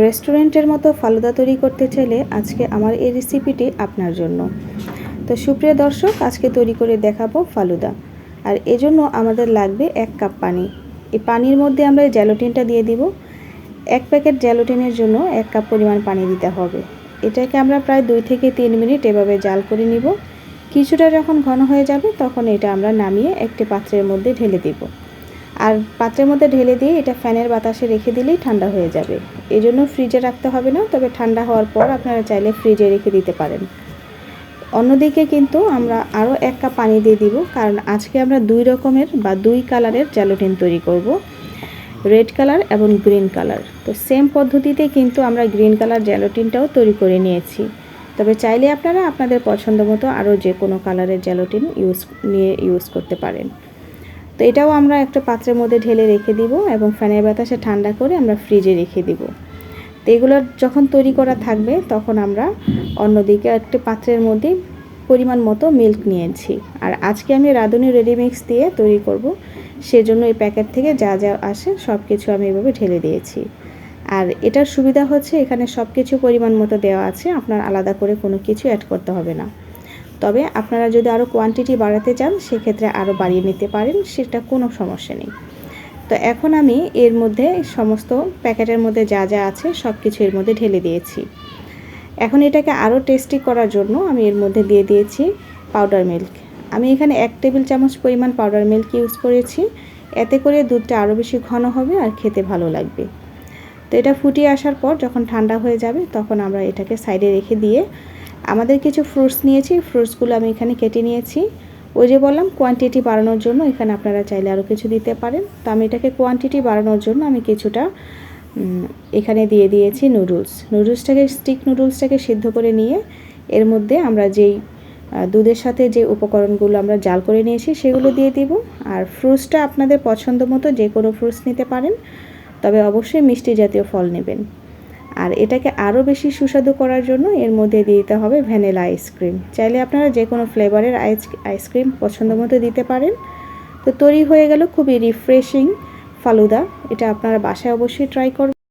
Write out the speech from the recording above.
রেস্টুরেন্টের মতো ফালুদা তৈরি করতে চাইলে আজকে আমার এই রেসিপিটি আপনার জন্য। তো সুপ্রিয় দর্শক, আজকে তৈরি করে দেখাবো ফালুদা। আর এজন্য আমাদের লাগবে এক কাপ পানি। এই পানির মধ্যে আমরা এই জ্যালোটিনটা দিয়ে দিব। এক প্যাকেট জ্যালোটিনের জন্য এক কাপ পরিমাণ পানি দিতে হবে। এটাকে আমরা প্রায় দুই থেকে তিন মিনিট এভাবে জাল করে নিব। কিছুটা যখন ঘন হয়ে যাবে, তখন এটা আমরা নামিয়ে একটি পাত্রের মধ্যে ঢেলে দিব। আর পাত্রের মধ্যে ঢেলে দিয়ে এটা ফ্যানের বাতাসে রেখে দিলেই ঠান্ডা হয়ে যাবে। এই জন্য ফ্রিজে রাখতে হবে না, তবে ঠান্ডা হওয়ার পর আপনারা চাইলে ফ্রিজে রেখে দিতে পারেন। অন্যদিকে কিন্তু আমরা আরও এক কাপ পানি দিয়ে দিব, কারণ আজকে আমরা দুই রকমের বা দুই কালারের জ্যালোটিন তৈরি করব, রেড কালার এবং গ্রিন কালার। তো সেম পদ্ধতিতে কিন্তু আমরা গ্রিন কালার জ্যালোটিনটাও তৈরি করে নিয়েছি। তবে চাইলে আপনারা আপনাদের পছন্দ মতো আরও যে কোনো কালারের জ্যালোটিন ইউজ, নিয়ে ইউজ করতে পারেন। তো এটাও আমরা একটা পাত্রের মধ্যে ঢেলে রেখে দিব এবং ফ্যানের বাতাসে ঠান্ডা করে আমরা ফ্রিজে রেখে দিব। তো এগুলো যখন তৈরি করা থাকবে, তখন আমরা অন্যদিকে একটা পাত্রের মধ্যে পরিমাণ মতো মিল্ক নিয়েছি। আর আজকে আমি রাঁধুনি রেডিমিক্স দিয়ে তৈরি করব। সেজন্য এই প্যাকেট থেকে যা যা আসে সব কিছু আমি এভাবে ঢেলে দিয়েছি। আর এটার সুবিধা হচ্ছে এখানে সব কিছু পরিমাণ মতো দেওয়া আছে, আপনার আলাদা করে কোনো কিছু অ্যাড করতে হবে না। তবে আপনারা যদি আরও কোয়ান্টিটি বাড়াতে চান, সেক্ষেত্রে আরও বাড়িয়ে নিতে পারেন, সেটা কোনো সমস্যা নেই। তো এখন আমি এর মধ্যে সমস্ত প্যাকেটের মধ্যে যা যা আছে সব কিছু এর মধ্যে ঢেলে দিয়েছি। এখন এটাকে আরও টেস্টি করার জন্য আমি এর মধ্যে দিয়ে দিয়েছি পাউডার মিল্ক আমি এখানে এক টেবিল চামচ পরিমাণ পাউডার মিল্ক ইউজ করেছি। এতে করে দুধটা আরও বেশি ঘন হবে আর খেতে ভালো লাগবে। তো এটা ফুটিয়ে আসার পর যখন ঠান্ডা হয়ে যাবে, তখন আমরা এটাকে সাইডে রেখে দিয়ে আমাদের কিছু ফ্রুটস নিয়েছি ফ্রুটসগুলো আমি এখানে কেটে নিয়েছি। ওই যে বললাম কোয়ান্টিটি বাড়ানোর জন্য এখানে আপনারা চাইলে আরও কিছু দিতে পারেন। তো আমি এটাকে কোয়ান্টিটি বাড়ানোর জন্য আমি কিছুটা এখানে দিয়ে দিয়েছি নুডলস নুডলসটাকে স্টিক নুডলসটাকে সিদ্ধ করে নিয়ে এর মধ্যে আমরা যেই দুধের সাথে যে উপকরণগুলো আমরা জাল করে নিয়েছি সেগুলো দিয়ে দিব। আর ফ্রুটসটা আপনাদের পছন্দ মতো যে কোনো ফ্রুটস নিতে পারেন। তবে অবশ্যই মিষ্টি জাতীয় ফল নেবেন। আর এটাকে আরও বেশি সুস্বাদু করার জন্য এর মধ্যে দিয়ে দিতে হবে ভ্যানিলা আইসক্রিম চাইলে আপনারা যে কোনো ফ্লেভারের আইস আইসক্রিম পছন্দ মতো দিতে পারেন। তো তৈরি হয়ে গেল খুবই রিফ্রেশিং ফালুদা। এটা আপনারা বাসায় অবশ্যই ট্রাই করবেন।